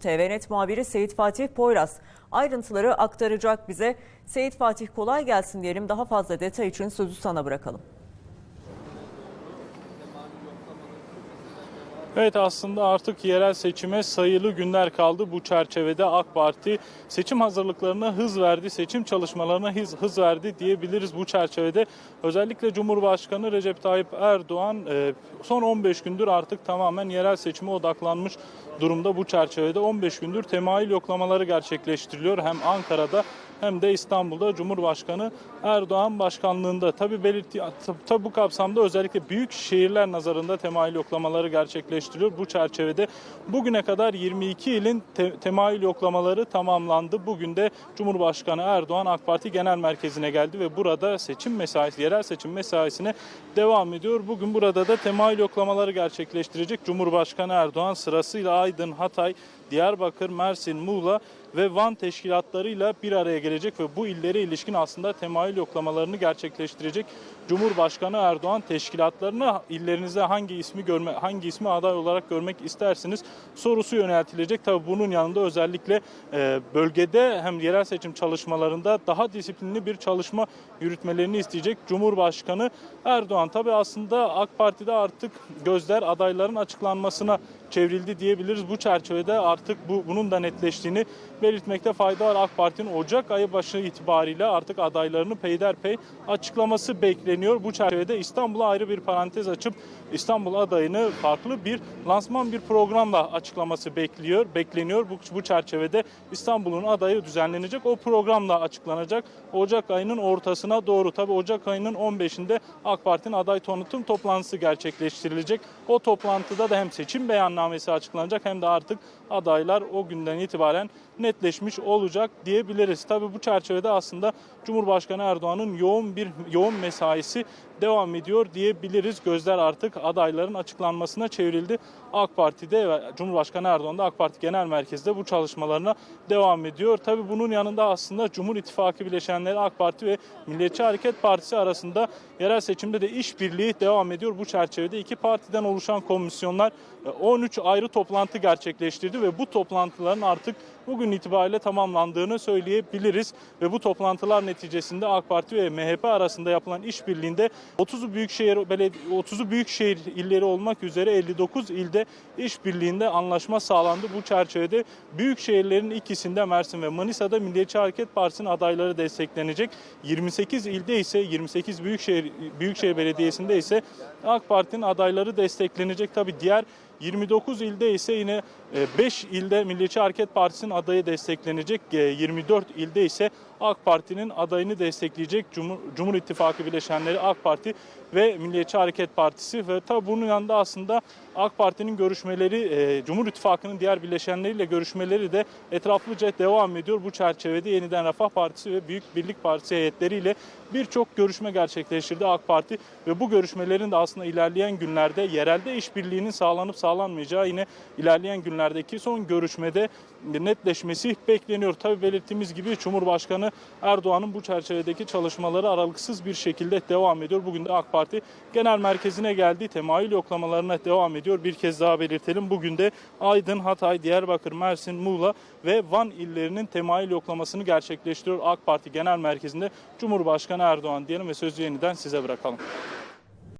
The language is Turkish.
TVNet muhabiri Seyit Fatih Poyraz ayrıntıları aktaracak bize. Seyit Fatih kolay gelsin diyelim. Daha fazla detay için sözü sana bırakalım. Evet aslında artık yerel seçime sayılı günler kaldı. Bu çerçevede AK Parti seçim hazırlıklarına hız verdi, seçim çalışmalarına hız, hız verdi diyebiliriz bu çerçevede. Özellikle Cumhurbaşkanı Recep Tayyip Erdoğan e, son 15 gündür artık tamamen yerel seçime odaklanmış durumda bu çerçevede. 15 gündür temayül yoklamaları gerçekleştiriliyor hem Ankara'da hem de İstanbul'da Cumhurbaşkanı Erdoğan başkanlığında. Tabi belirtti tabi bu kapsamda özellikle büyük şehirler nazarında temayül yoklamaları gerçekleştiriliyor. Bu çerçevede bugüne kadar 22 ilin te- temayül yoklamaları tamamlandı. Bugün de Cumhurbaşkanı Erdoğan AK Parti Genel Merkezi'ne geldi ve burada seçim mesaisi, yerel seçim mesaisine devam ediyor. Bugün burada da temayül yoklamaları gerçekleştirecek Cumhurbaşkanı Erdoğan sırasıyla Aydın, Hatay, Diyarbakır, Mersin, Muğla ve Van teşkilatlarıyla bir araya gelecek ve bu illere ilişkin aslında temayül yoklamalarını gerçekleştirecek. Cumhurbaşkanı Erdoğan teşkilatlarına illerinize hangi ismi görme hangi ismi aday olarak görmek istersiniz sorusu yöneltilecek. Tabii bunun yanında özellikle e, bölgede hem yerel seçim çalışmalarında daha disiplinli bir çalışma yürütmelerini isteyecek Cumhurbaşkanı Erdoğan. Tabii aslında AK Parti'de artık gözler adayların açıklanmasına çevrildi diyebiliriz. Bu çerçevede artık bu bunun da netleştiğini belirtmekte fayda var. AK Parti'nin Ocak ayı başı itibariyle artık adaylarını peyderpey açıklaması bekleniyor. Bu çerçevede İstanbul'a ayrı bir parantez açıp İstanbul adayını farklı bir lansman bir programla açıklaması bekliyor, bekleniyor. Bu, bu çerçevede İstanbul'un adayı düzenlenecek. O programla açıklanacak. Ocak ayının ortasına doğru tabi Ocak ayının 15'inde AK Parti'nin aday tanıtım toplantısı gerçekleştirilecek. O toplantıda da hem seçim beyannamesi açıklanacak hem de artık adaylar o günden itibaren netleşmiş olacak diyebiliriz. Tabi bu çerçevede aslında Cumhurbaşkanı Erdoğan'ın yoğun bir yoğun mesaisi devam ediyor diyebiliriz. Gözler artık adayların açıklanmasına çevrildi. AK Parti'de ve Cumhurbaşkanı Erdoğan da AK Parti Genel Merkezi'de bu çalışmalarına devam ediyor. Tabi bunun yanında aslında Cumhur İttifakı bileşenleri AK Parti ve Milliyetçi Hareket Partisi arasında yerel seçimde de işbirliği devam ediyor. Bu çerçevede iki partiden oluşan komisyonlar e, 13 ayrı toplantı gerçekleştirdi ve bu toplantıların artık bugün itibariyle tamamlandığını söyleyebiliriz. Ve bu toplantılar neticesinde AK Parti ve MHP arasında yapılan işbirliğinde 30'u büyükşehir belediye 30'u büyükşehir illeri olmak üzere 59 ilde işbirliğinde anlaşma sağlandı. Bu çerçevede büyük şehirlerin ikisinde Mersin ve Manisa'da Milliyetçi Hareket Partisi'nin adayları desteklenecek. 28 ilde ise 28 büyükşehir büyükşehir belediyesinde ise AK Parti'nin adayları desteklenecek. Tabi diğer 29 ilde ise yine 5 ilde Milliyetçi Hareket Partisi'nin adayı desteklenecek. E, 24 ilde ise AK Parti'nin adayını destekleyecek Cumhur, İttifakı bileşenleri AK Parti ve Milliyetçi Hareket Partisi ve tabi bunun yanında aslında AK Parti'nin görüşmeleri e, Cumhur İttifakı'nın diğer bileşenleriyle görüşmeleri de etraflıca devam ediyor. Bu çerçevede yeniden Refah Partisi ve Büyük Birlik Partisi heyetleriyle birçok görüşme gerçekleştirdi AK Parti ve bu görüşmelerin de aslında ilerleyen günlerde yerelde işbirliğinin sağlanıp sağlanmayacağı yine ilerleyen günlerdeki son görüşmede netleşmesi bekleniyor. Tabi belirttiğimiz gibi Cumhurbaşkanı Erdoğan'ın bu çerçevedeki çalışmaları aralıksız bir şekilde devam ediyor. Bugün de AK Parti Genel Merkezi'ne geldi. Temayül yoklamalarına devam ediyor. Bir kez daha belirtelim. Bugün de Aydın, Hatay, Diyarbakır, Mersin, Muğla ve Van illerinin temayül yoklamasını gerçekleştiriyor. AK Parti Genel Merkezi'nde Cumhurbaşkanı Erdoğan diyelim ve sözü yeniden size bırakalım.